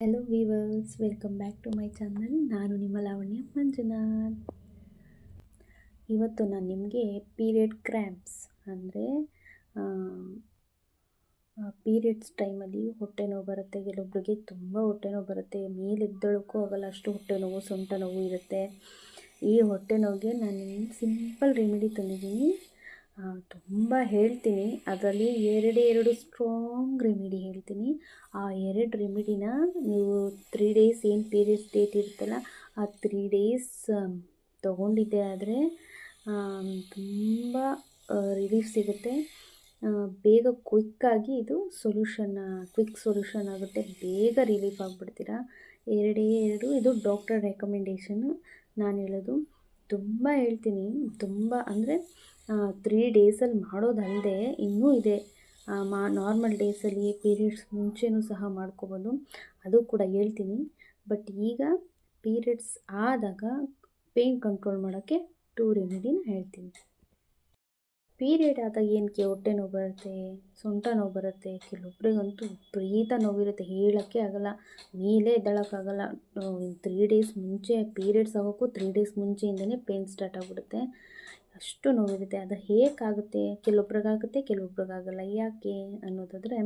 Hello viewers welcome back to my channel ನಾನು ನಿಮ್ಮ ಲಾವಣ್ಯ ಮಂಜುನಾಥ್. ಇವತ್ತು ನಾನು ನಿಮಗೆ ಪೀರಿಯಡ್ ಕ್ರ್ಯಾಂಪ್ಸ್ ಅಂದರೆ ಪೀರಿಯಡ್ಸ್ ಟೈಮಲ್ಲಿ ಹೊಟ್ಟೆ ನೋವು ಬರುತ್ತೆ ಕೆಲವೊಬ್ಬರಿಗೆ ತುಂಬ ಹೊಟ್ಟೆ ನೋವು ಬರುತ್ತೆ ಮೇಲೆ ಎದ್ದೊಳಕ್ಕೂ ಆಗಲ್ಲ, ಅಷ್ಟು ಹೊಟ್ಟೆ ನೋವು, ಸೊಂಟ ನೋವು ಇರುತ್ತೆ. ಈ ಹೊಟ್ಟೆ ನೋವಿಗೆ ನಾನು ಸಿಂಪಲ್ ರೆಮಿಡಿ ತಂದಿದ್ದೀನಿ. ತುಂಬ ಹೇಳ್ತೀನಿ. ಅದರಲ್ಲಿ ಎರಡೇ ಎರಡು ಸ್ಟ್ರಾಂಗ್ ರೆಮಿಡಿ ಹೇಳ್ತೀನಿ. ಆ ಎರಡು ರೆಮಿಡಿನ ನೀವು ತ್ರೀ ಡೇಸ್ ಏನು ಪೀರಿಯಡ್ಸ್ ಡೇಟ್ ಇರುತ್ತಲ್ಲ, ಆ ತ್ರೀ ಡೇಸ್ ತೊಗೊಂಡಿದ್ದೆ ಆದರೆ ತುಂಬ ರಿಲೀಫ್ ಸಿಗುತ್ತೆ. ಬೇಗ ಕ್ವಿಕ್ಕಾಗಿ ಇದು ಸೊಲ್ಯೂಷನ್ ಕ್ವಿಕ್ ಸೊಲ್ಯೂಷನ್ ಆಗುತ್ತೆ. ಬೇಗ ರಿಲೀಫ್ ಆಗಿಬಿಡ್ತೀರಾ? ಎರಡೇ ಎರಡು, ಇದು ಡಾಕ್ಟರ್ ರೆಕಮೆಂಡೇಷನ್ನು ನಾನು ಹೇಳೋದು ತುಂಬ ಹೇಳ್ತೀನಿ. ತುಂಬ ಅಂದರೆ ತ್ರೀ ಡೇಸಲ್ಲಿ ಮಾಡೋದಲ್ಲದೆ ಇನ್ನೂ ಇದೆ. ಮಾ ನಾರ್ಮಲ್ ಡೇಸಲ್ಲಿ ಪೀರಿಯಡ್ಸ್ ಮುಂಚೆನೂ ಸಹ ಮಾಡ್ಕೋಬೋದು. ಅದು ಕೂಡ ಹೇಳ್ತೀನಿ. ಬಟ್ ಈಗ ಪೀರಿಯಡ್ಸ್ ಆದಾಗ ಪೇಯ್ನ್ ಕಂಟ್ರೋಲ್ ಮಾಡೋಕ್ಕೆ ಟೂ ರೆಮಿಡಿನ ಹೇಳ್ತೀನಿ. ಪೀರಿಯಡ್ ಆದಾಗ ಏನಕ್ಕೆ ಹೊಟ್ಟೆ ನೋವು ಬರುತ್ತೆ, ಸೊಂಟ ನೋವು ಬರುತ್ತೆ, ಕೆಲವೊಬ್ರಿಗಂತೂ ಪ್ರೀತ ನೋವಿರುತ್ತೆ, ಹೇಳೋಕ್ಕೆ ಆಗೋಲ್ಲ. ಮೇಲೆ ಎದ್ದಳಕ್ಕಾಗಲ್ಲ ತ್ರೀ ಡೇಸ್ ಮುಂಚೆ ಪೀರಿಯಡ್ಸ್ ಆಗೋಕ್ಕೂ ತ್ರೀ ಡೇಸ್ ಮುಂಚೆಯಿಂದನೇ ಪೇಯ್ನ್ ಸ್ಟಾರ್ಟ್ ಆಗಿಬಿಡುತ್ತೆ. ಅಷ್ಟು ನೋವಿರುತ್ತೆ. ಅದು ಹೇಗಾಗುತ್ತೆ? ಕೆಲವೊಬ್ರಿಗಾಗುತ್ತೆ, ಕೆಲವೊಬ್ರಿಗಾಗಲ್ಲ. ಯಾಕೆ ಅನ್ನೋದಾದರೆ,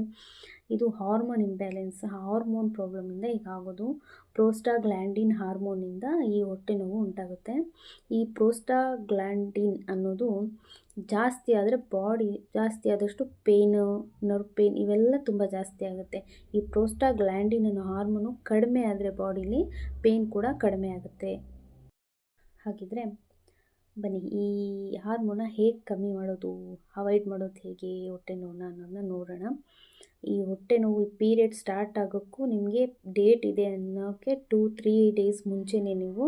ಇದು ಹಾರ್ಮೋನ್ ಇಂಬ್ಯಾಲೆನ್ಸ್ ಹಾರ್ಮೋನ್ ಪ್ರಾಬ್ಲಮಿಂದ ಹೀಗಾಗೋದು ಪ್ರೋಸ್ಟಾಗ್ಲ್ಯಾಂಡಿನ್ ಹಾರ್ಮೋನಿಂದ ಈ ಹೊಟ್ಟೆ ನೋವು ಉಂಟಾಗುತ್ತೆ. ಈ ಪ್ರೋಸ್ಟಾಗ್ಲ್ಯಾಂಡಿನ್ ಅನ್ನೋದು ಜಾಸ್ತಿ ಆದರೆ ಬಾಡಿ ಜಾಸ್ತಿ ಆದಷ್ಟು ಪೇನು ನರ್ವ್ ಪೇನ್ ಇವೆಲ್ಲ ತುಂಬ ಜಾಸ್ತಿ ಆಗುತ್ತೆ. ಈ ಪ್ರೋಸ್ಟಾಗ್ಲ್ಯಾಂಡಿನ್ ಅನ್ನೋ ಹಾರ್ಮೋನು ಕಡಿಮೆ ಆದರೆ ಬಾಡೀಲಿ ಪೇನ್ ಕೂಡ ಕಡಿಮೆ ಆಗುತ್ತೆ. ಹಾಗಿದ್ರೆ ಬನ್ನಿ, ಈ ಹಾರ್ಮೋನ ಹೇಗೆ ಕಮ್ಮಿ ಮಾಡೋದು, ಅವಾಯ್ಡ್ ಮಾಡೋದು ಹೇಗೆ ಹೊಟ್ಟೆ ನೋವನ್ನ ಅನ್ನೋದನ್ನ ನೋಡೋಣ. ಈ ಹೊಟ್ಟೆ ನೋವು ಪೀರಿಯಡ್ ಸ್ಟಾರ್ಟ್ ಆಗೋಕ್ಕೂ ನಿಮಗೆ ಡೇಟ್ ಇದೆ ಅನ್ನೋಕ್ಕೆ ಟೂ, ತ್ರೀ ಡೇಸ್ ಮುಂಚೆನೇ ನೀವು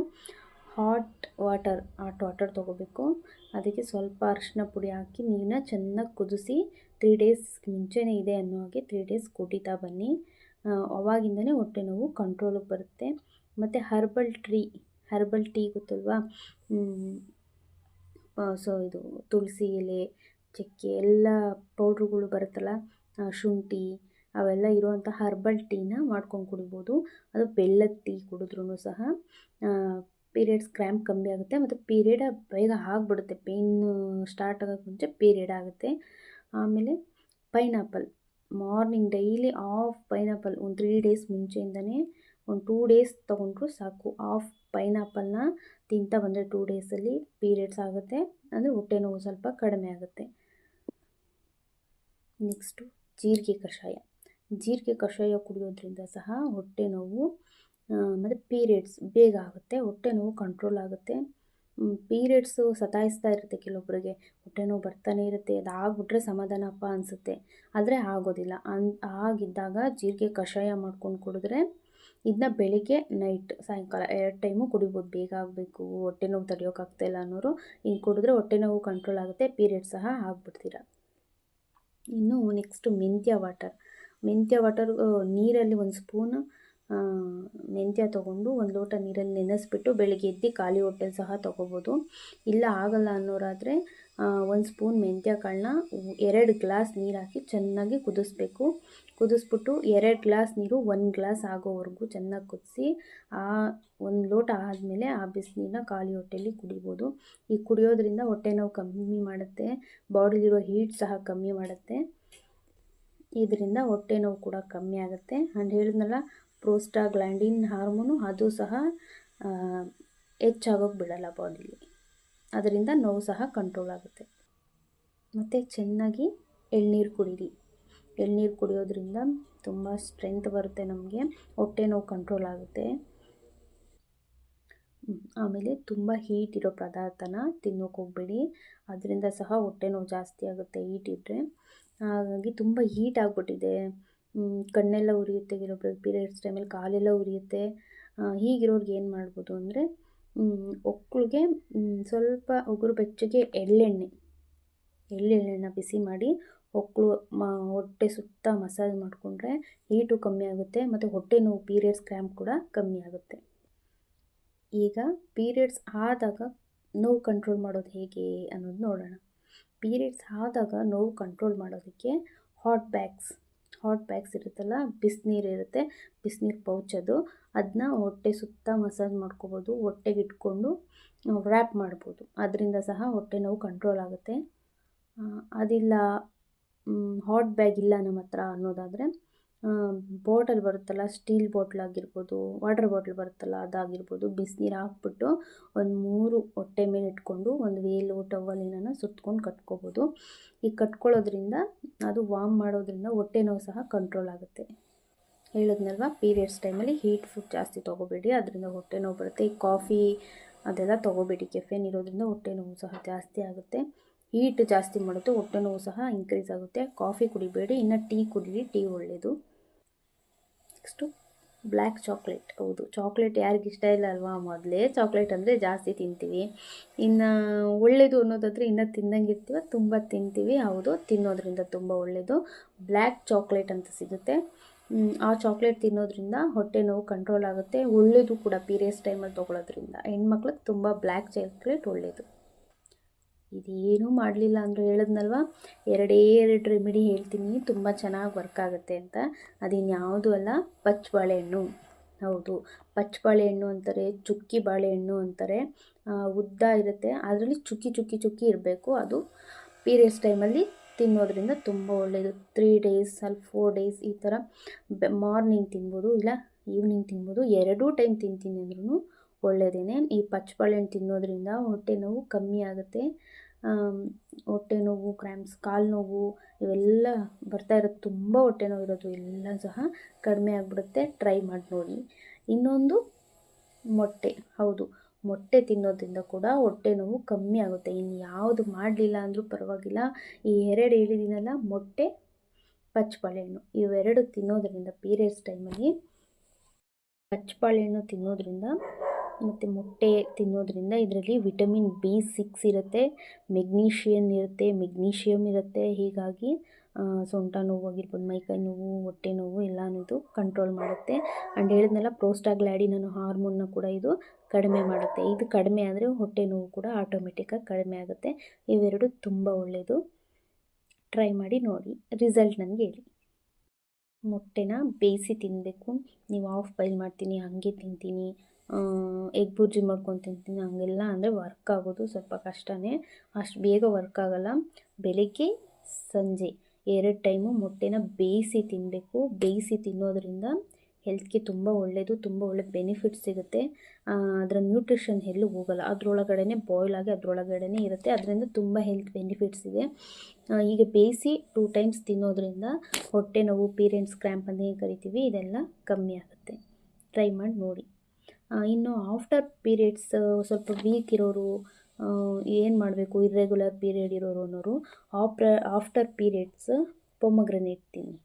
ಹಾಟ್ ವಾಟರ್ ಹಾಟ್ ವಾಟರ್ ತೊಗೋಬೇಕು. ಅದಕ್ಕೆ ಸ್ವಲ್ಪ ಅರಿಶಿನ ಪುಡಿ ಹಾಕಿ ನೀರನ್ನ ಚೆನ್ನಾಗಿ ಕುದಿಸಿ ತ್ರೀ ಡೇಸ್ ಮುಂಚೆನೇ ಇದೆ ಅನ್ನೋ ಹಾಗೆ ತ್ರೀ ಡೇಸ್ ಕುಡಿತಾ ಬನ್ನಿ. ಅವಾಗಿಂದನೇ ಹೊಟ್ಟೆ ನೋವು ಕಂಟ್ರೋಲಿಗೆ ಬರುತ್ತೆ. ಮತ್ತು ಹರ್ಬಲ್ ಟ್ರೀ ಹರ್ಬಲ್ ಟೀ ಗೊತ್ತಲ್ವಾ? ಸೊ ಇದು ತುಳಸಿ ಎಲೆ, ಚಕ್ಕೆ ಎಲ್ಲ ಪೌಡ್ರುಗಳು ಬರುತ್ತಲ್ಲ ಶುಂಠಿ ಅವೆಲ್ಲ ಇರುವಂಥ ಹರ್ಬಲ್ ಟೀನ ಮಾಡ್ಕೊಂಡು ಕುಡಿಬೋದು. ಅದು ಬೆಲ್ಲದ ಟೀ ಕುಡಿದ್ರೂ ಸಹ ಪೀರಿಯಡ್ಸ್ ಕ್ರ್ಯಾಂಪ್ ಕಮ್ಮಿ ಆಗುತ್ತೆ ಮತ್ತು ಪೀರಿಯಡ್ ಬೇಗ ಆಗಿಬಿಡುತ್ತೆ. ಪೇಯ್ನ್ ಸ್ಟಾರ್ಟ್ ಆಗೋಕ್ಕೆ ಮುಂಚೆ ಪೀರಿಯಡ್ ಆಗುತ್ತೆ. ಆಮೇಲೆ pineapple morning daily of pineapple ಒಂದು ತ್ರೀ ಡೇಸ್ ಮುಂಚೆಯಿಂದನೇ ಒಂದು ಟೂ ಡೇಸ್ ತೊಗೊಂಡ್ರು ಸಾಕು. ಆಫ್ ಪೈನಾಪಲ್ನ ತಿಂತಾ ಬಂದರೆ ಟೂ ಡೇಸಲ್ಲಿ ಪೀರಿಯಡ್ಸ್ ಆಗುತ್ತೆ. ಅಂದರೆ ಹೊಟ್ಟೆ ನೋವು ಸ್ವಲ್ಪ ಕಡಿಮೆ ಆಗುತ್ತೆ. ನೆಕ್ಸ್ಟು ಜೀರಿಗೆ ಕಷಾಯ. ಜೀರಿಗೆ ಕಷಾಯ ಕುಡಿಯೋದ್ರಿಂದ ಸಹ ಹೊಟ್ಟೆ ನೋವು ಮತ್ತು ಪೀರಿಯಡ್ಸ್ ಬೇಗ ಆಗುತ್ತೆ. ಹೊಟ್ಟೆ ನೋವು ಕಂಟ್ರೋಲ್ ಆಗುತ್ತೆ. ಪೀರಿಯಡ್ಸು ಸತಾಯಿಸ್ತಾ ಇರುತ್ತೆ ಕೆಲವೊಬ್ಬರಿಗೆ ಹೊಟ್ಟೆ ನೋವು ಬರ್ತಾನೆ ಇರುತ್ತೆ. ಅದು ಆಗಿಬಿಟ್ರೆ ಸಮಾಧಾನಪ್ಪ ಅನಿಸುತ್ತೆ. ಆದರೆ ಆಗೋದಿಲ್ಲ. ಅನ್, ಆಗಿದ್ದಾಗ ಜೀರಿಗೆ ಕಷಾಯ ಮಾಡ್ಕೊಂಡು ಕುಡಿದ್ರೆ ಇದನ್ನ ಬೆಳಿಗ್ಗೆ ನೈಟ್ ಸಾಯಂಕಾಲ ಎರಡು ಟೈಮು ಕುಡಿಬೋದು. ಬೇಗ ಆಗಬೇಕು. ಹೊಟ್ಟೆ ನೋವು ತಡೆಯೋಕ್ಕಾಗ್ತಾಯಿಲ್ಲ ಅನ್ನೋರು ಹಿಂಗೆ ಕುಡಿದ್ರೆ ಹೊಟ್ಟೆ ನೋವು ಕಂಟ್ರೋಲ್ ಆಗುತ್ತೆ. ಪೀರಿಯಡ್ ಸಹ ಆಗ್ಬಿಡ್ತೀರ. ಇನ್ನು ನೆಕ್ಸ್ಟು ಮೆಂತ್ಯ ವಾಟರ್ ಮೆಂತ್ಯ ವಾಟರ್ ನೀರಲ್ಲಿ ಒಂದು ಸ್ಪೂನ್ ಮೆಂತ್ಯ ತೊಗೊಂಡು ಒಂದು ಲೋಟ ನೀರಲ್ಲಿ ನೆನೆಸ್ಬಿಟ್ಟು ಬೆಳಗ್ಗೆ ಎದ್ದು ಖಾಲಿ ಹೊಟ್ಟೆಲಿ ಸಹ ತೊಗೋಬೋದು. ಇಲ್ಲ ಆಗಲ್ಲ ಅನ್ನೋರಾದರೆ ಒಂದು ಸ್ಪೂನ್ ಮೆಂತ್ಯ ಕಾಳನ್ನ ಎರಡು ಗ್ಲಾಸ್ ನೀರು ಹಾಕಿ ಚೆನ್ನಾಗಿ ಕುದಿಸ್ಬೇಕು. ಕುದಿಸ್ಬಿಟ್ಟು ಎರಡು ಗ್ಲಾಸ್ ನೀರು ಒಂದು ಗ್ಲಾಸ್ ಆಗೋವರೆಗೂ ಚೆನ್ನಾಗಿ ಕುದಿಸಿ, ಆ ಒಂದು ಲೋಟ ಆದಮೇಲೆ ಆ ಬಿಸಿನೀರನ್ನ ಖಾಲಿ ಹೊಟ್ಟೆಯಲ್ಲಿ ಕುಡಿಬೋದು. ಈ ಕುಡಿಯೋದ್ರಿಂದ ಹೊಟ್ಟೆ ನೋವು ಕಮ್ಮಿ ಮಾಡುತ್ತೆ, ಬಾಡಿಲಿರೋ ಹೀಟ್ ಸಹ ಕಮ್ಮಿ ಮಾಡುತ್ತೆ. ಇದರಿಂದ ಹೊಟ್ಟೆ ನೋವು ಕೂಡ ಕಮ್ಮಿ ಆಗುತ್ತೆ. ಆ್ಯಂಡ್ ಹೇಳಿದ್ನಲ್ಲ, ಪ್ರೋಸ್ಟಾಗ್ಲ್ಯಾಂಡಿನ್ ಹಾರ್ಮೋನು ಅದು ಸಹ ಹೆಚ್ಚಾಗೋಗಿ ಬಿಡಲ್ಲ ಬಾಡಿಲಿ. ಅದರಿಂದ ನೋವು ಸಹ ಕಂಟ್ರೋಲ್ ಆಗುತ್ತೆ. ಮತ್ತು ಚೆನ್ನಾಗಿ ಎಳ್ನೀರು ಕುಡೀರಿ. ಎಳ್ನೀರು ಕುಡಿಯೋದ್ರಿಂದ ತುಂಬ ಸ್ಟ್ರೆಂತ್ ಬರುತ್ತೆ ನಮಗೆ, ಹೊಟ್ಟೆ ನೋವು ಕಂಟ್ರೋಲ್ ಆಗುತ್ತೆ. ಆಮೇಲೆ ತುಂಬ ಹೀಟ್ ಇರೋ ಪದಾರ್ಥನ ತಿನ್ನೋಕೆ ಹೋಗ್ಬೇಡಿ. ಅದರಿಂದ ಸಹ ಹೊಟ್ಟೆ ನೋವು ಜಾಸ್ತಿ ಆಗುತ್ತೆ ಹೀಟ್ ಇಟ್ಟರೆ ಹಾಗಾಗಿ ತುಂಬ ಹೀಟ್ ಆಗಿಬಿಟ್ಟಿದೆ. ಕಣ್ಣೆಲ್ಲ ಉರಿಯುತ್ತೆ ಕೆಲವೊಬ್ಬರಿಗೆ ಪೀರಿಯಡ್ಸ್ ಟೈಮಲ್ಲಿ ಕಾಲೆಲ್ಲ ಉರಿಯುತ್ತೆ. ಹೀಗಿರೋರ್ಗೆ ಏನು ಮಾಡ್ಬೋದು ಅಂದರೆ ಒಕ್ಕಳಿಗೆ ಸ್ವಲ್ಪ ಉಗುರು ಬೆಚ್ಚಗೆ ಎಳ್ಳೆಣ್ಣೆ. ಎಳ್ಳೆಣ್ಣೆನ ಬಿಸಿ ಮಾಡಿ ಒಕ್ಕಳು, ಮಾ, ಹೊಟ್ಟೆ ಸುತ್ತ ಮಸಾಜ್ ಮಾಡಿಕೊಂಡ್ರೆ ಹೀಟು ಕಮ್ಮಿ ಆಗುತ್ತೆ ಮತ್ತು ಹೊಟ್ಟೆ ನೋವು ಪೀರಿಯಡ್ಸ್ ಕ್ರ್ಯಾಂಪ್ ಕೂಡ ಕಮ್ಮಿ ಆಗುತ್ತೆ. ಈಗ ಪೀರಿಯಡ್ಸ್ ಆದಾಗ ನೋವು ಕಂಟ್ರೋಲ್ ಮಾಡೋದು ಹೇಗೆ ಅನ್ನೋದು ನೋಡೋಣ. ಪೀರಿಯಡ್ಸ್ ಆದಾಗ ನೋವು ಕಂಟ್ರೋಲ್ ಮಾಡೋದಕ್ಕೆ ಹಾಟ್ ಬ್ಯಾಗ್ಸ್ ಹಾಟ್ ಬ್ಯಾಗ್ಸ್ ಇರುತ್ತಲ್ಲ, ಬಿಸಿನೀರು ಇರುತ್ತೆ, ಬಿಸಿನೀರು ಪೌಚ್ ಅದು. ಅದನ್ನ ಹೊಟ್ಟೆ ಸುತ್ತ ಮಸಾಜ್ ಮಾಡ್ಕೋಬೋದು, ಹೊಟ್ಟೆಗೆ ಇಟ್ಕೊಂಡು ರ್ಯಾಪ್ ಮಾಡ್ಬೋದು. ಅದರಿಂದ ಸಹ ಹೊಟ್ಟೆ ನೋವು ಕಂಟ್ರೋಲ್ ಆಗುತ್ತೆ. ಅದಿಲ್ಲ ಹಾಟ್ ಬ್ಯಾಗ್ ಇಲ್ಲ ನಮ್ಮ ಹತ್ರ ಅನ್ನೋದಾದರೆ ಬಾಟಲ್ ಬರುತ್ತಲ್ಲ ಸ್ಟೀಲ್ ಬಾಟ್ಲ್ ಆಗಿರ್ಬೋದು ವಾಟರ್ ಬಾಟ್ಲ್ ಬರುತ್ತಲ್ಲ, ಅದಾಗಿರ್ಬೋದು, ಬಿಸಿನೀರು ಹಾಕ್ಬಿಟ್ಟು ಒಂದು ಮೂರು ಹೊಟ್ಟೆ ಮೇಲೆ ಇಟ್ಕೊಂಡು ಒಂದು ವೇಲು ಟವಲಿನ ಸುತ್ಕೊಂಡು ಕಟ್ಕೋಬೋದು. ಈ ಕಟ್ಕೊಳ್ಳೋದ್ರಿಂದ, ಅದು ವಾಮ್ ಮಾಡೋದ್ರಿಂದ ಹೊಟ್ಟೆ ನೋವು ಸಹ ಕಂಟ್ರೋಲ್ ಆಗುತ್ತೆ. ಹೇಳಿದ್ನಲ್ವ? ಪೀರಿಯಡ್ಸ್ ಟೈಮಲ್ಲಿ ಹೀಟ್ ಫುಡ್ ಜಾಸ್ತಿ ತೊಗೋಬೇಡಿ, ಅದರಿಂದ ಹೊಟ್ಟೆ ನೋವು ಬರುತ್ತೆ. ಈ ಕಾಫಿ ಅದೆಲ್ಲ ತೊಗೋಬೇಡಿ ಕೆಫೆನ್ ಇರೋದ್ರಿಂದ ಹೊಟ್ಟೆ ನೋವು ಸಹ ಜಾಸ್ತಿ ಆಗುತ್ತೆ. ಹೀಟ್ ಜಾಸ್ತಿ ಮಾಡುತ್ತೆ ಹೊಟ್ಟೆ ನೋವು ಸಹ ಇನ್ಕ್ರೀಸ್ ಆಗುತ್ತೆ. ಕಾಫಿ ಕುಡಿಬೇಡಿ, ಇನ್ನು ಟೀ ಕುಡೀರಿ ಟೀ ಒಳ್ಳೆಯದು ನೆಕ್ಸ್ಟು ಬ್ಲ್ಯಾಕ್ ಚಾಕ್ಲೇಟ್. ಹೌದು, ಚಾಕ್ಲೇಟ್ ಯಾರಿಗಿಷ್ಟ ಇಲ್ಲ ಅಲ್ವಾ ಮೊದಲೇ? ಚಾಕ್ಲೇಟ್ ಅಂದರೆ ಜಾಸ್ತಿ ತಿಂತೀವಿ. ಇನ್ನು ಒಳ್ಳೆಯದು ಅನ್ನೋದಾದರೆ ಇನ್ನು ತಿಂದಂಗೆ ಇರ್ತೀವ ತುಂಬ ತಿಂತೀವಿ. ಹೌದು, ತಿನ್ನೋದ್ರಿಂದ ತುಂಬ ಒಳ್ಳೆಯದು ಬ್ಲ್ಯಾಕ್ ಚಾಕ್ಲೇಟ್ ಅಂತ ಸಿಗುತ್ತೆ. ಆ ಚಾಕ್ಲೇಟ್ ತಿನ್ನೋದ್ರಿಂದ ಹೊಟ್ಟೆ ನೋವು ಕಂಟ್ರೋಲ್ ಆಗುತ್ತೆ. ಒಳ್ಳೆಯದು ಕೂಡ ಪೀರಿಯಡ್ಸ್ ಟೈಮಲ್ಲಿ ತೊಗೊಳೋದ್ರಿಂದ. ಹೆಣ್ಮಕ್ಳಿಗೆ ತುಂಬ ಬ್ಲ್ಯಾಕ್ ಚಾಕ್ಲೇಟ್ ಒಳ್ಳೆಯದು ಇದೇನೂ ಮಾಡಲಿಲ್ಲ ಅಂದರೂ ಹೇಳಿದ್ನಲ್ವ? ಎರಡೇ ಎರಡು ರೆಮಿಡಿ ಹೇಳ್ತೀನಿ. ತುಂಬ ಚೆನ್ನಾಗಿ ವರ್ಕ್ ಆಗುತ್ತೆ ಅಂತ. ಅದಿನ್ಯಾವುದೂ ಅಲ್ಲ ಪಚ್ಚ ಬಾಳೆಹಣ್ಣು ಹೌದು. ಪಚ್ಚ ಬಾಳೆಹಣ್ಣು ಅಂತಾರೆ, ಚುಕ್ಕಿ ಬಾಳೆಹಣ್ಣು ಅಂತಾರೆ. ಉದ್ದ ಇರುತ್ತೆ. ಅದರಲ್ಲಿ ಚುಕ್ಕಿ ಚುಕ್ಕಿ ಚುಕ್ಕಿ ಇರಬೇಕು. ಅದು ಪೀರಿಯಡ್ಸ್ ಟೈಮಲ್ಲಿ ತಿನ್ನೋದ್ರಿಂದ ತುಂಬ ಒಳ್ಳೆಯದು ತ್ರೀ ಡೇಸ್ ಅಲ್ಲಿ ಫೋರ್ ಡೇಸ್ ಈ ಥರ ಮಾರ್ನಿಂಗ್ ತಿನ್ಬೋದು, ಇಲ್ಲ ಈವ್ನಿಂಗ್ ತಿನ್ಬೋದು. ಎರಡೂ ಟೈಮ್ ತಿಂತೀನಿ ಅಂದ್ರೂ ಒಳ್ಳೆಯದೇ ಈ ಪಚ್ಚಬಾಳೆಹಣ್ಣು ತಿನ್ನೋದ್ರಿಂದ ಹೊಟ್ಟೆ ನೋವು ಕಮ್ಮಿ ಆಗುತ್ತೆ. ಹೊಟ್ಟೆ ನೋವು ಕ್ರ್ಯಾಂಪ್ಸ್ ಕಾಲು ನೋವು ಇವೆಲ್ಲ ಬರ್ತಾ ಇರೋದು. ತುಂಬ ಹೊಟ್ಟೆ ನೋವು ಇರೋದು. ಎಲ್ಲ ಸಹ ಕಡಿಮೆ ಆಗಿಬಿಡುತ್ತೆ. ಟ್ರೈ ಮಾಡಿ ನೋಡಿ. ಇನ್ನೊಂದು ಮೊಟ್ಟೆ. ಹೌದು, ಮೊಟ್ಟೆ ತಿನ್ನೋದ್ರಿಂದ ಕೂಡ ಹೊಟ್ಟೆ ನೋವು ಕಮ್ಮಿ ಆಗುತ್ತೆ. ಇನ್ನು ಯಾವುದು ಮಾಡಲಿಲ್ಲ ಅಂದರೂ ಪರವಾಗಿಲ್ಲ. ಈ ಎರಡು ಹೇಳಿದಿನಲ್ಲ, ಮೊಟ್ಟೆ, ಪಚ್ಚಬಾಳೆಹಣ್ಣು. ಇವೆರಡು ತಿನ್ನೋದ್ರಿಂದ, ಪೀರಿಯಡ್ಸ್ ಟೈಮಲ್ಲಿ ಪಚ್ಚಬಾಳೆಹಣ್ಣು ಬಾಳೆಹಣ್ಣು ತಿನ್ನೋದ್ರಿಂದ ಮತ್ತು ಮೊಟ್ಟೆ ತಿನ್ನೋದ್ರಿಂದ ಇದರಲ್ಲಿ ವಿಟಮಿನ್ ಬಿ ಸಿಕ್ಸ್ ಇರುತ್ತೆ, ಮೆಗ್ನೀಷಿಯನ್ ಇರುತ್ತೆ ಮೆಗ್ನೀಷಿಯಮ್ ಇರುತ್ತೆ. ಹೀಗಾಗಿ ಸೊಂಟ ನೋವು ಆಗಿರ್ಬೋದು ಮೈಕೈ ನೋವು, ಹೊಟ್ಟೆ ನೋವು ಎಲ್ಲನೂ ಇದು ಕಂಟ್ರೋಲ್ ಮಾಡುತ್ತೆ. ಆ್ಯಂಡ್ ಹೇಳಿದ್ನಲ್ಲ ಪ್ರೋಸ್ಟಾಗ್ಲ್ಯಾಡಿನ್ ಅನ್ನೋ ಹಾರ್ಮೋನ್ನ ಕೂಡ ಇದು ಕಡಿಮೆ ಮಾಡುತ್ತೆ. ಇದು ಕಡಿಮೆ ಆದರೆ ಹೊಟ್ಟೆ ನೋವು ಕೂಡ ಆಟೋಮೆಟಿಕ್ಕಾಗಿ ಕಡಿಮೆ ಆಗುತ್ತೆ. ಇವೆರಡು ತುಂಬ ಒಳ್ಳೆಯದು ಟ್ರೈ ಮಾಡಿ ನೋಡಿ. ರಿಸಲ್ಟ್ ನನಗೆ ಹೇಳಿ. ಮೊಟ್ಟೆನ ಬೇಯಿಸಿ ತಿನ್ನಬೇಕು ನೀವು ಆಫ್ ಬಾಯ್ಲ್ ಮಾಡ್ತೀನಿ, ಹಾಗೆ ತಿಂತೀನಿ. ಎಗ್ ಬುರ್ಜಿ ಮಾಡ್ಕೊಂಡು ತಿಂತೀನಿ. ಹಂಗೆಲ್ಲ ಅಂದರೆ ವರ್ಕ್ ಆಗೋದು ಸ್ವಲ್ಪ ಕಷ್ಟನೇ. ಅಷ್ಟು ಬೇಗ ವರ್ಕ್ ಆಗೋಲ್ಲ. ಬೆಳಿಗ್ಗೆ ಸಂಜೆ ಎರಡು ಟೈಮು ಮೊಟ್ಟೆನ ಬೇಯಿಸಿ ತಿನ್ನಬೇಕು ಬೇಯಿಸಿ ತಿನ್ನೋದ್ರಿಂದ ಹೆಲ್ತ್ಗೆ ತುಂಬ ಒಳ್ಳೆಯದು ತುಂಬ ಒಳ್ಳೆ ಬೆನಿಫಿಟ್ ಸಿಗುತ್ತೆ. ಅದರ ನ್ಯೂಟ್ರಿಷನ್ ಎಲ್ಲೂ ಹೋಗಲ್ಲ. ಅದರೊಳಗಡೆ ಬಾಯ್ಲ್ ಆಗಿ ಅದರೊಳಗಡೆ ಇರುತ್ತೆ. ಅದರಿಂದ ತುಂಬ ಹೆಲ್ತ್ ಬೆನಿಫಿಟ್ಸ್ ಇದೆ. ಈಗ ಬೇಯಿಸಿ ಟೂ ಟೈಮ್ಸ್ ತಿನ್ನೋದ್ರಿಂದ ಹೊಟ್ಟೆ ನೋವು ಪೀರಿಯಡ್ಸ್ ಕ್ರ್ಯಾಂಪ್ ಅಂತ ಏನು ಕರಿತೀವಿ, ಇದೆಲ್ಲ ಕಮ್ಮಿ ಆಗುತ್ತೆ. ಟ್ರೈ ಮಾಡಿ ನೋಡಿ. ಇನ್ನು ಆಫ್ಟರ್ ಪೀರಿಯಡ್ಸ್ ಸ್ವಲ್ಪ ವೀಕ್ ಇರೋರು ಏನು ಮಾಡಬೇಕು? ಇರ್ರೆಗ್ಯುಲರ್ ಪೀರಿಯಡ್ ಇರೋರು ಅನ್ನೋರು ಆಫ್ಟರ್ ಆಫ್ಟರ್ ಪೀರಿಯಡ್ಸ್ ಪೊಮಗ್ರನೇಟ್ ತಿನ್ನಿ.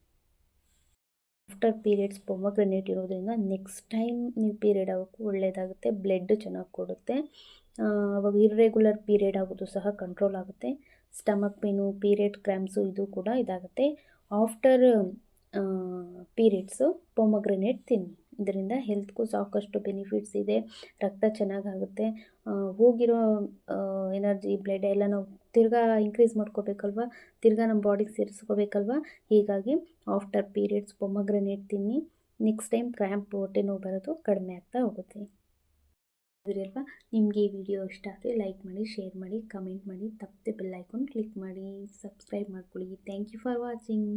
ಆಫ್ಟರ್ ಪೀರಿಯಡ್ಸ್ ಪೊಮಗ್ರನೇಟ್ ಇರೋದ್ರಿಂದ ನೆಕ್ಸ್ಟ್ ಟೈಮ್ ನೀವು ಪೀರಿಯಡ್ ಆಗೋಕ್ಕೂ ಒಳ್ಳೆಯದಾಗುತ್ತೆ ಬ್ಲಡ್ ಚೆನ್ನಾಗಿ ಕೊಡುತ್ತೆ. ಅವಾಗ ಇರ್ರೆಗ್ಯುಲರ್ ಪೀರಿಯಡ್ ಆಗೋದು ಸಹ ಕಂಟ್ರೋಲ್ ಆಗುತ್ತೆ. ಸ್ಟಮಕ್ ಪೇನು ಪೀರಿಯಡ್ ಕ್ರ್ಯಾಮ್ಸು ಇದು ಕೂಡ ಇದಾಗುತ್ತೆ. ಆಫ್ಟರ್ ಪೀರಿಯಡ್ಸು ಪೊಮಗ್ರನೇಟ್ ತಿನ್ನಿ. ಇದರಿಂದ ಹೆಲ್ತ್ಗೂ ಸಾಕಷ್ಟು ಬೆನಿಫಿಟ್ಸ್ ಇದೆ. ರಕ್ತ ಚೆನ್ನಾಗಾಗುತ್ತೆ. ಹೋಗಿರೋ ಎನರ್ಜಿ ಬ್ಲಡ್ ಎಲ್ಲ ನಾವು ತಿರ್ಗಾ ಇನ್ಕ್ರೀಸ್ ಮಾಡ್ಕೋಬೇಕಲ್ವ? ತಿರ್ಗಾ ನಮ್ಮ ಬಾಡಿಗೆ ಸೇರಿಸ್ಕೋಬೇಕಲ್ವ? ಹೀಗಾಗಿ ಆಫ್ಟರ್ ಪೀರಿಯಡ್ಸ್ ಪೊಮಗ್ರನೇಟ್ ತಿನ್ನಿ. ನೆಕ್ಸ್ಟ್ ಟೈಮ್ ಕ್ರ್ಯಾಂಪ್ ಹೊಟ್ಟೆ ನೋವು ಬರೋದು ಕಡಿಮೆ ಆಗ್ತಾ ಹೋಗುತ್ತೆ. ಅಲ್ವಾ ನಿಮಗೆ ಈ ವಿಡಿಯೋ ಇಷ್ಟ ಆದರೆ ಲೈಕ್ ಮಾಡಿ ಶೇರ್ ಮಾಡಿ ಕಮೆಂಟ್ ಮಾಡಿ, ತಪ್ಪದೆ ಬೆಲ್ ಐಕಾನ್ ಕ್ಲಿಕ್ ಮಾಡಿ ಸಬ್ಸ್ಕ್ರೈಬ್ ಮಾಡ್ಕೊಳ್ಳಿ. Thank you for watching